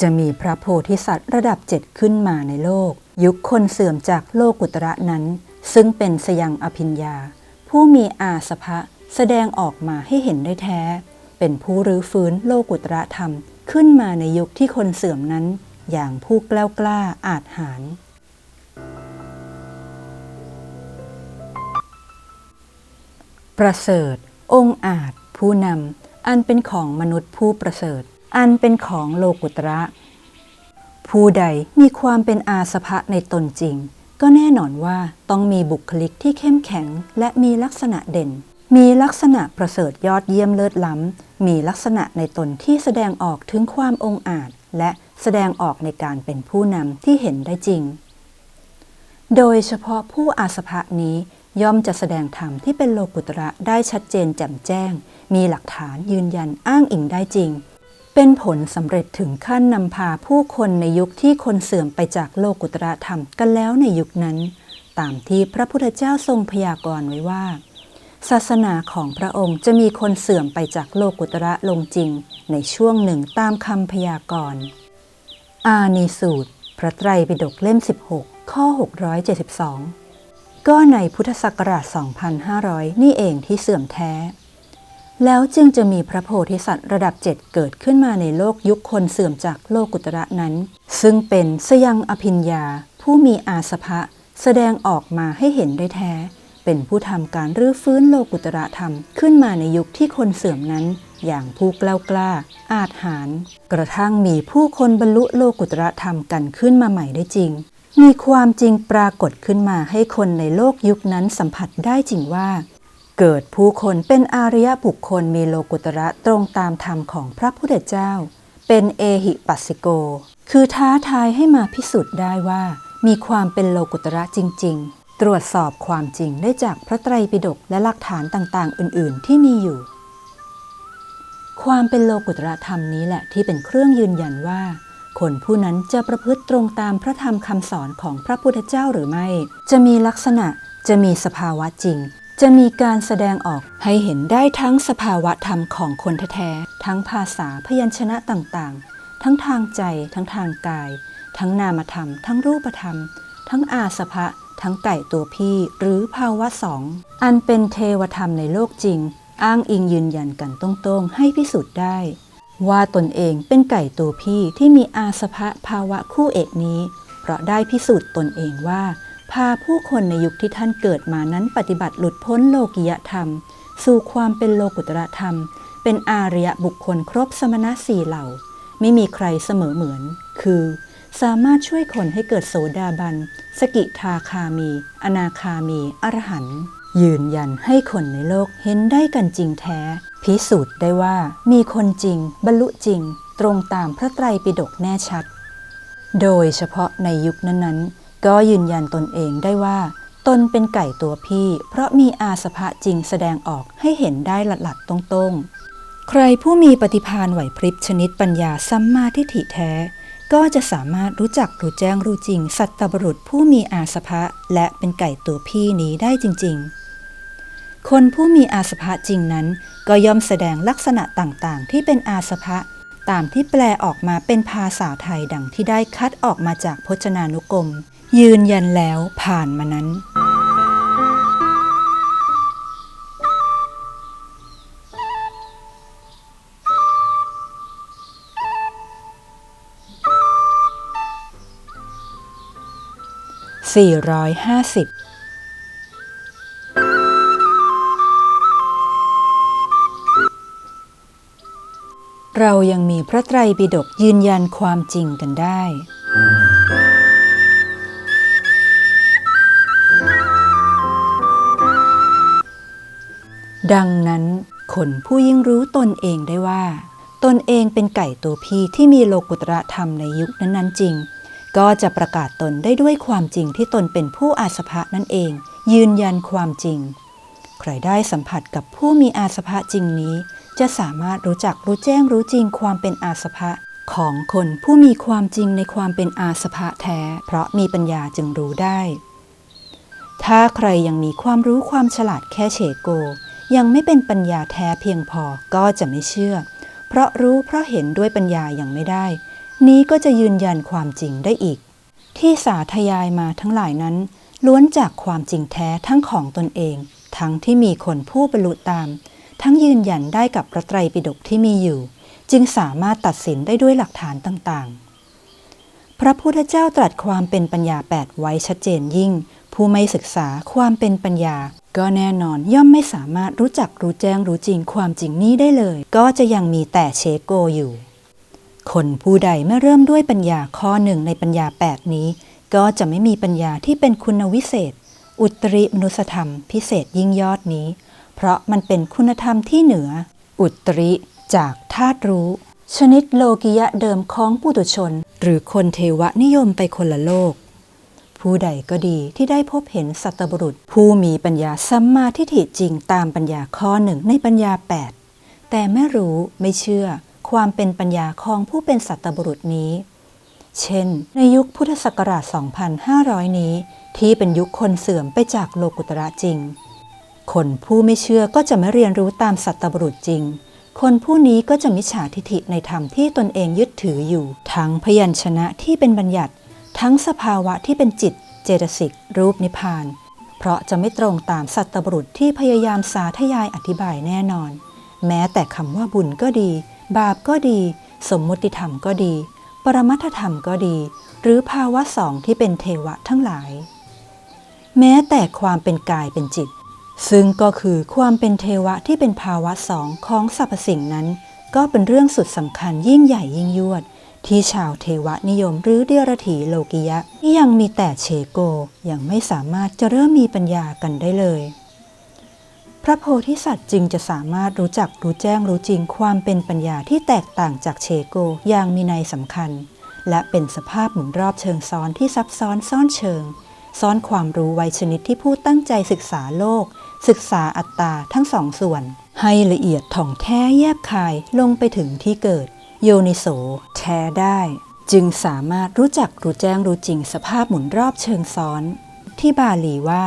จะมีพระโพธิสัตว์ระดับเจ็ดขึ้นมาในโลก ยุคคนเสื่อมจากโลกุตระนั้น ซึ่งเป็นสยังอภิญญา ผู้มีอาสภะแสดงออกมาให้เห็นได้แท้ เป็นผู้รื้อฟื้นโลกุตระธรรม ขึ้นมาในยุคที่คนเสื่อมนั้น อย่างผู้กล้ากล้าอาจหารประเสริฐ องค์อาจผู้นำ อันเป็นของมนุษย์ผู้ประเสริฐ อันเป็นของโลกุตระ ผู้ใดมีความเป็นอาสภะในตนจริง ก็แน่นอนว่าต้องมีบุคลิกที่เข้มแข็ง และมีลักษณะเด่น มีลักษณะประเสริฐยอดเยี่ยมเลิศล้ำ มีลักษณะในตนที่แสดงออกถึงความองอาจ และแสดงออกในการเป็นผู้นำที่เห็นได้จริง โดยเฉพาะผู้อาสภะนี้ย่อมจะแสดงธรรมที่เป็นโลกุตระได้ชัดเจนแจ่มแจ้ง มีหลักฐานยืนยันอ้างอิงได้จริง เป็นผลสำเร็จถึงขั้นนำพาผู้คนในยุคที่คนเสื่อมไปจากโลกุตระธรรมกันแล้วในยุคนั้น ตามที่พระพุทธเจ้าทรงพยากรณ์ไว้ว่า ศาสนาของพระองค์จะมีคนเสื่อมไปจากโลกุตระลงจริง ในช่วงหนึ่งตามคำพยากรณ์ อานีสูตร พระไตรปิฎกเล่ม 16 ข้อ 672 ก็ในพุทธศักราช 2500 นี่เองที่เสื่อมแท้ แล้วจึงจะมีพระโพธิสัตว์ระดับเจ็ดเกิดขึ้นมาในโลกยุคคนเสื่อมจากโลกุตระนั้น ซึ่งเป็นสยังอภิญญา ผู้มีอาสภะแสดงออกมาให้เห็นได้แท้ เป็นผู้ทำการรื้อฟื้นโลกุตระธรรมขึ้นมาในยุคที่คนเสื่อมนั้น อย่างผู้กล้ากล้า อาจหารกระทั่งมีผู้คนบรรลุโลกุตระธรรมกันขึ้นมาใหม่ได้จริง มีความจริงปรากฏขึ้นมาให้คนในโลกยุคนั้นสัมผัสได้จริงว่า เกิดผู้คนเป็นอาริยบุคคลมีโลกุตระตรงตามธรรมของพระพุทธเจ้า เป็นเอหิปัสสิโก คือท้าทายให้มาพิสูจน์ได้ว่า มีความเป็นโลกุตระจริง ๆ ตรวจสอบความจริงได้จากพระไตรปิฎกและหลักฐานต่างๆ อื่นๆ ที่มีอยู่ ความเป็นโลกุตระธรรมนี้แหละที่เป็นเครื่องยืนยันว่า คนผู้นั้นจะประพฤติตรงตามพระธรรมคำสอนของพระพุทธเจ้าหรือไม่ จะมีลักษณะจะมีสภาวะจริง จะมีการแสดงออกให้เห็นได้ทั้งสภาวะธรรมของคนแท้ๆทั้งภาษาพยัญชนะต่างๆ ทั้งทางใจ ทั้งทางกาย ทั้งนามธรรม ทั้งรูปธรรม ทั้งอาสภะทั้งไก่ตัวพี่หรือภาวะสอง อันเป็นเทวธรรมในโลกจริง อ้างอิงยืนยันกันตรงๆ ให้พิสูจน์ได้ ว่าตนเองเป็นไก่ตัวพี่ที่มีอาสภะภาวะคู่เอกนี้ เพราะได้พิสูจน์ตนเองว่า พาผู้คนในยุคที่ท่านเกิดมานั้นปฏิบัติหลุดพ้นโลกิยธรรม สู่ความเป็นโลกุตระธรรม เป็นอาริยบุคคลครบสมณะสี่เหล่า ไม่มีใครเสมอเหมือน คือ สามารถช่วยคนให้เกิดโสดาบัน สกิทาคามี อนาคามี อรหันต์ยืนยันให้คนในโลกเห็นได้กันจริงแท้ พิสูจน์ได้ว่ามีคนจริง บรรลุจริง ตรงตามพระไตรปิฎกแน่ชัด โดยเฉพาะในยุคนั้นๆ ก็ยืนยันตนเองได้ว่า ตนเป็นไก่ตัวพี่ เพราะมีอาสภะจริงแสดงออกให้เห็นได้หลัดๆตรงๆ ใครผู้มีปฏิภาณไหวพริบชนิดปัญญาสัมมาทิฏฐิแท้ ก็จะสามารถรู้จักรู้แจ้งรู้จริง สัตตบรุษผู้มีอาสภะและเป็นไก่ตัวพี่นี้ได้จริง ๆ คนผู้มีอาสภะจริงนั้น ก็ย่อมแสดงลักษณะต่างๆ ที่เป็นอาสภะ ตามที่แปลออกมาเป็นภาษาไทยดังที่ได้คัดออกมาจากพจนานุกรม ยืนยันแล้วผ่านมานั้น 450 เรายังมีพระไตรปิฎกยืนยันความจริงกันได้ ดังนั้น คนผู้ยิ่งรู้ตนเองได้ว่า ตนเองเป็นไก่ตัวพี่ที่มีโลกุตระธรรมในยุคนั้นๆจริง ก็จะประกาศตนได้ด้วยความจริงที่ตนเป็นผู้อาสภะนั่นเอง ยืนยันความจริง ใครได้สัมผัสกับผู้มีอาสภะจริงนี้ จะสามารถรู้จักรู้แจ้งรู้จริงความเป็นอาสภะของคนผู้มีความจริงในความเป็นอาสภะแท้ เพราะมีปัญญาจึงรู้ได้ ถ้าใครยังมีความรู้ความฉลาดแค่เฉโก ยังไม่เป็นปัญญาแท้เพียงพอก็จะไม่เชื่อ เพราะรู้เพราะเห็นด้วยปัญญาอยังไม่ได้ นี้ก็จะยืนยันความจริงได้อีก ที่สาธยายมาทั้งหลายนั้น ล้วนจากความจริงแท้ทั้งของตนเอง ทั้งที่มีคนผู้บรรลุตาม ทั้งยืนยันได้กับพระไตรปิฎกที่มีอยู่ จึงสามารถตัดสินได้ด้วยหลักฐานต่างๆ พระพุทธเจ้าตรัสความเป็นปัญญาแปดไว้ชัดเจนยิ่ง ผู้ไม่ศึกษาความเป็นปัญญา ก็แน่นอนย่อมไม่สามารถรู้จักรู้แจ้งรู้จริงความจริงนี้ได้เลย ก็จะยังมีแต่เชโกอยู่ คนผู้ใดเมื่อเริ่มด้วยปัญญาข้อหนึ่งในปัญญาแปดนี้ ก็จะไม่มีปัญญาที่เป็นคุณวิเศษ อุตริมนุสธรรมพิเศษยิ่งยอดนี้ เพราะมันเป็นคุณธรรมที่เหนือ อุตริจากธาตุรู้ ชนิดโลกิยะเดิมของปุถุชน หรือคนเทวนิยมไปคนละโลก ผู้ใดก็ดีที่ได้พบเห็นสัตบุรุษ ผู้มีปัญญาสัมมาทิฏฐิจริงตามปัญญาข้อหนึ่งในปัญญา 8 แต่ไม่รู้ไม่เชื่อความเป็นปัญญาของผู้เป็นสัตบุรุษนี้ เช่น ในยุคพุทธศักราช 2500 นี้ ที่เป็นยุคคนเสื่อมไปจากโลกุตระจริง คนผู้ไม่เชื่อก็จะไม่เรียนรู้ตามสัตบุรุษจริง คนผู้นี้ก็จะมิจฉาทิฐิในธรรมที่ตนเองยึดถืออยู่ ทั้งพยัญชนะที่เป็นบัญญัติ ทั้งสภาวะที่เป็นจิต เจตสิก รูปนิพพาน เพราะจะไม่ตรงตามสัตบุรุษที่พยายามสาธยายอธิบายแน่นอน แม้แต่คำว่าบุญก็ดี บาปก็ดี สมมติธรรมก็ดี ปรมัตธรรมก็ดี หรือภาวะสองที่เป็นเทวะทั้งหลาย แม้แต่ความเป็นกายเป็นจิต ซึ่งก็คือความเป็นเทวะที่เป็นภาวะสองของสรรพสิ่งนั้น ก็เป็นเรื่องสุดสำคัญยิ่งใหญ่ยิ่งยวด ที่ชาวเทวนิยมหรือเดียรถีโลกิยะที่ยังมีแต่เชโกยังไม่สามารถจะเริ่มมีปัญญากันได้เลย พระโพธิสัตว์จึงจะสามารถรู้จักรู้แจ้งรู้จริงความเป็นปัญญาที่แตกต่างจากเชโกอย่างมีในยสำคัญ และเป็นสภาพหมุนรอบเชิงซ้อนที่ซับซ้อนซ่อนเชิง ซ้อนความรู้ไว้ชนิดที่ผู้ตั้งใจศึกษาโลก ศึกษาอัตตาทั้งสองส่วน ให้ละเอียดถ่องแท้แยบคายลงไปถึงที่เกิด โยนิโส แท้ได้ จึงสามารถรู้จักรู้แจ้งรู้จริงสภาพหมุนรอบเชิงซ้อน ที่บาลีว่า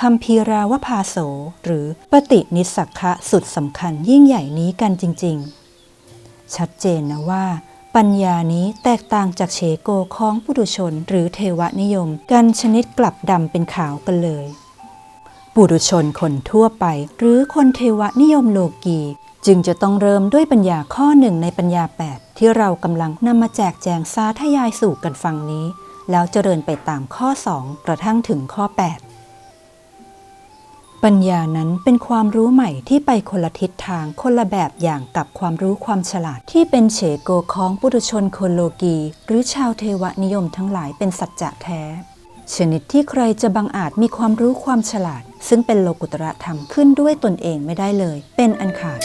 คัมภีราวพาโส หรือปฏินิสักะสุดสำคัญยิ่งใหญ่นี้กันจริง ๆ ชัดเจนนะว่า ปัญญานี้แตกต่างจากเชโกของปุถุชนหรือเทวนิยม กันชนิดกลับดำเป็นขาวกันเลย ปุถุชนคนทั่วไป หรือคนเทวนิยมโลกีจึงจะต้องเริ่มด้วยปัญญาข้อหนึ่งในปัญญา 8 ที่เรากำลังนำมาแจกแจงสาธยายสู่กันฟังนี้ แล้วเจริญไปตามข้อ 2 กระทั่งถึงข้อ 8 ปัญญานั้นเป็นความรู้ใหม่ที่ไปคนละทิศทางคนละแบบอย่างกับความรู้ความฉลาด ที่เป็นเฉโกของปุถุชนคนโลกี หรือชาวเทวนิยมทั้งหลายเป็นสัจจะแท้ ชนิดที่ใครจะบังอาจมีความรู้ความฉลาด ซึ่งเป็นโลกุตระธรรมขึ้นด้วยตนเองไม่ได้เลย เป็นอันขาด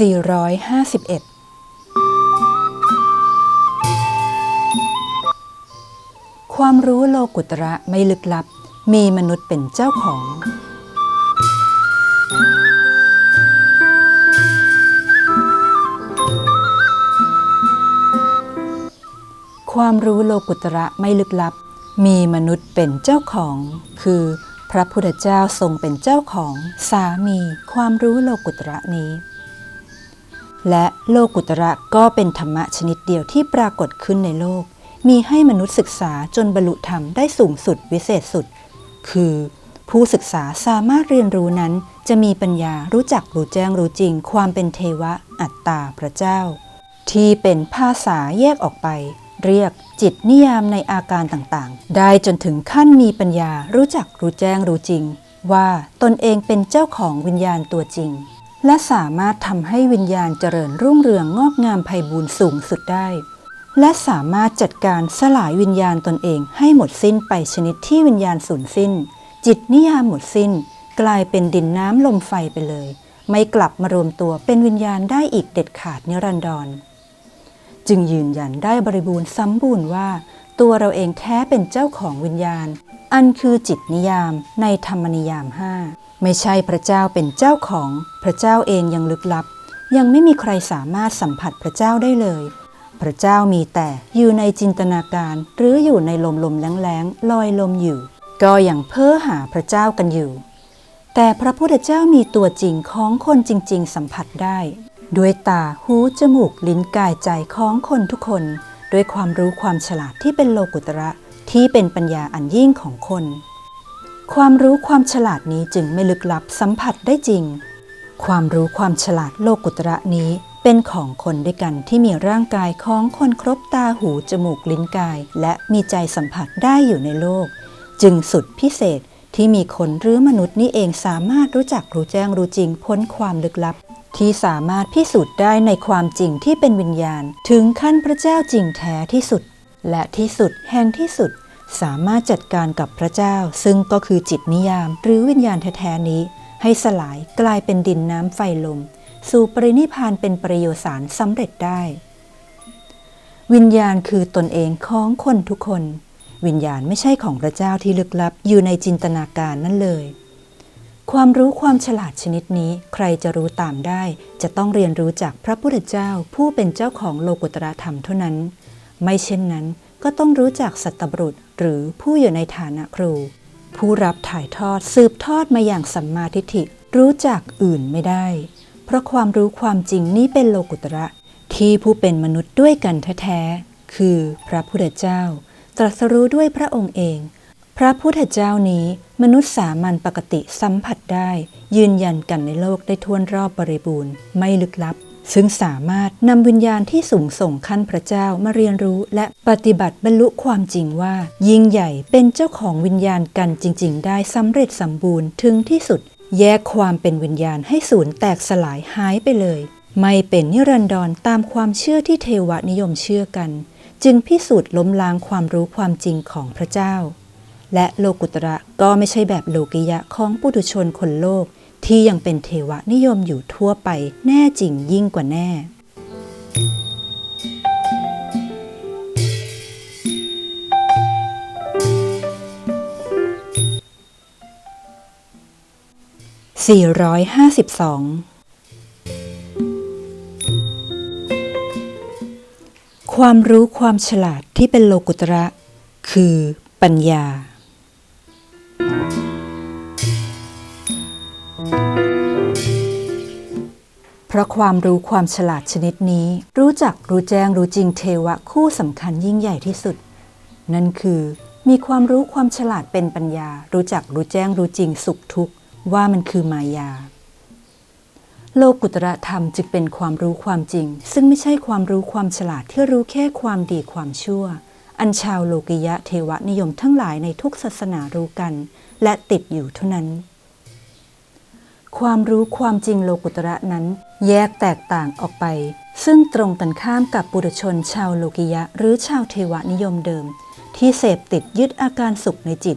451 ความรู้โลกุตระไม่ลึกลับ มีมนุษย์เป็นเจ้าของ ความรู้โลกุตระไม่ลึกลับ มีมนุษย์เป็นเจ้าของ คือพระพุทธเจ้าทรงเป็นเจ้าของสามีความรู้โลกุตระนี้ และโลกุตระก็เป็นธรรมะชนิดเดียวที่ปรากฏขึ้นในโลก มีให้มนุษย์ศึกษาจนบรรลุธรรมได้สูงสุดวิเศษสุด คือ ผู้ศึกษาสามารถเรียนรู้นั้น จะมีปัญญารู้จักรู้แจ้งรู้จริง ความเป็นเทวะ อัตตาพระเจ้า ที่เป็นภาษาแยกออกไป เรียกจิตนิยามในอาการต่างๆ ได้จนถึงขั้นมีปัญญารู้จักรู้แจ้งรู้จริง ว่าตนเองเป็นเจ้าของวิญญาณตัวจริง และสามารถทำให้วิญญาณเจริญรุ่งเรืองงอกงามไพบูรย์สูงสุดได้ และสามารถจัดการสลายวิญญาณตนเองให้หมดสิ้นไปชนิดที่วิญญาณสูญสิ้น จิตนิยามหมดสิ้น กลายเป็นดินน้ำลมไฟไปเลย ไม่กลับมารวมตัวเป็นวิญญาณได้อีกเด็ดขาดนิรันดร จึงยืนยันได้บริบูรณ์สมบูรณ์ว่า ตัวเราเองแท้เป็นเจ้าของวิญญาณ อันคือจิตนิยามในธรรมนิยามห้า ไม่ใช่พระเจ้าเป็นเจ้าของพระเจ้าเองยังลึกลับ ยังไม่มีใครสามารถสัมผัสพระเจ้าได้เลย พระเจ้ามีแต่อยู่ในจินตนาการ หรืออยู่ในลมลมแรงแงๆลอยลมอยู่ ก็อยังเพ้อหาพระเจ้ากันอยู่ แต่พระพุทธเจ้ามีตัวจริงของคนจริง ๆ สัมผัสได้ ด้วยตาหูจมูกลิ้นกายใจของคนทุกคน ด้วยความรู้ความฉลาดที่เป็นโลกุตระที่เป็นปัญญาอันยิ่งของคน ความรู้ความฉลาดนี้จึงไม่ลึกลับสัมผัสได้จริง ความรู้ความฉลาดโลกุตระนี้เป็นของคนด้วยกันที่มีร่างกายของคนครบตาหูจมูกลิ้นกาย และมีใจสัมผัสได้อยู่ในโลก จึงสุดพิเศษที่มีคนหรือมนุษย์นี่เองสามารถรู้จักรู้แจ้งรู้จริงพ้นความลึกลับ ที่สามารถพิสูจน์ได้ในความจริงที่เป็นวิญญาณ ถึงขั้นพระเจ้าจริงแท้ที่สุด และที่สุดแห่งที่สุด สามารถจัดการกับพระเจ้า ซึ่งก็คือจิตนิยาม หรือวิญญาณแท้ๆนี้ ให้สลายกลายเป็นดินน้ำไฟลม สู่ปรินิพานเป็นประโยชน์สารสำเร็จได้ วิญญาณคือตนเองของคนทุกคน วิญญาณไม่ใช่ของพระเจ้าที่ลึกลับอยู่ในจินตนาการนั่นเลย ความรู้ความฉลาดชนิดนี้ ใครจะรู้ตามได้ จะต้องเรียนรู้จากพระพุทธเจ้า ผู้เป็นเจ้าของโลกุตระธรรมเท่านั้น ไม่เช่นนั้นก็ต้องรู้จักสัตบุรุษ หรือผู้อยู่ในฐานะครู ผู้รับถ่ายทอดสืบทอดมาอย่างสัมมาทิฏฐิรู้จักอื่นไม่ได้ เพราะความรู้ความจริงนี้เป็นโลกุตระที่ผู้เป็นมนุษย์ด้วยกันแท้ๆคือพระพุทธเจ้า ตรัสรู้ด้วยพระองค์เอง พระพุทธเจ้านี้มนุษย์สามัญปกติสัมผัสได้ ยืนยันกันในโลกได้ทั่วรอบบริบูรณ์ไม่ลึกลับ ซึ่งสามารถนำวิญญาณที่สูงส่งขั้นพระเจ้ามาเรียนรู้และปฏิบัติบรรลุความจริงว่า ยิ่งใหญ่เป็นเจ้าของวิญญาณกันจริง ๆ ได้สำเร็จสมบูรณ์ถึงที่สุด แยกความเป็นวิญญาณให้สูญแตกสลายหายไปเลย ไม่เป็นนิรันดรตามความเชื่อที่เทวนิยมเชื่อกัน จึงพิสูจน์ล้มล้างความรู้ความจริงของพระเจ้า และโลกุตระก็ไม่ใช่แบบโลกิยะของปุถุชนคนโลก ที่ยังเป็นเทวนิยมอยู่ทั่วไปแน่จริงยิ่งกว่าแน่ 452 ความรู้ความฉลาดที่เป็นโลกุตระ คือปัญญา เพราะความรู้ความฉลาดชนิดนี้ รู้จักรู้แจ้งรู้จริงเทวะคู่สำคัญยิ่งใหญ่ที่สุด นั่นคือ มีความรู้ความฉลาดเป็นปัญญา รู้จักรู้แจ้งรู้จริงสุขทุกข์ว่ามันคือมายา โลกุตระธรรมจึงเป็นความรู้ความจริง ซึ่งไม่ใช่ความรู้ความฉลาดที่รู้แค่ความดีความชั่ว อันชาวโลกิยะเทวนิยมทั้งหลายในทุกศาสนารู้กัน และติดอยู่เท่านั้น ความรู้ความจริงโลกุตระนั้น แยกแตกต่างออกไป ซึ่งตรงกันข้ามกับปุถุชนชาวโลกิยะ หรือชาวเทวนิยมเดิม ที่เสพติดยึดอาการสุขในจิต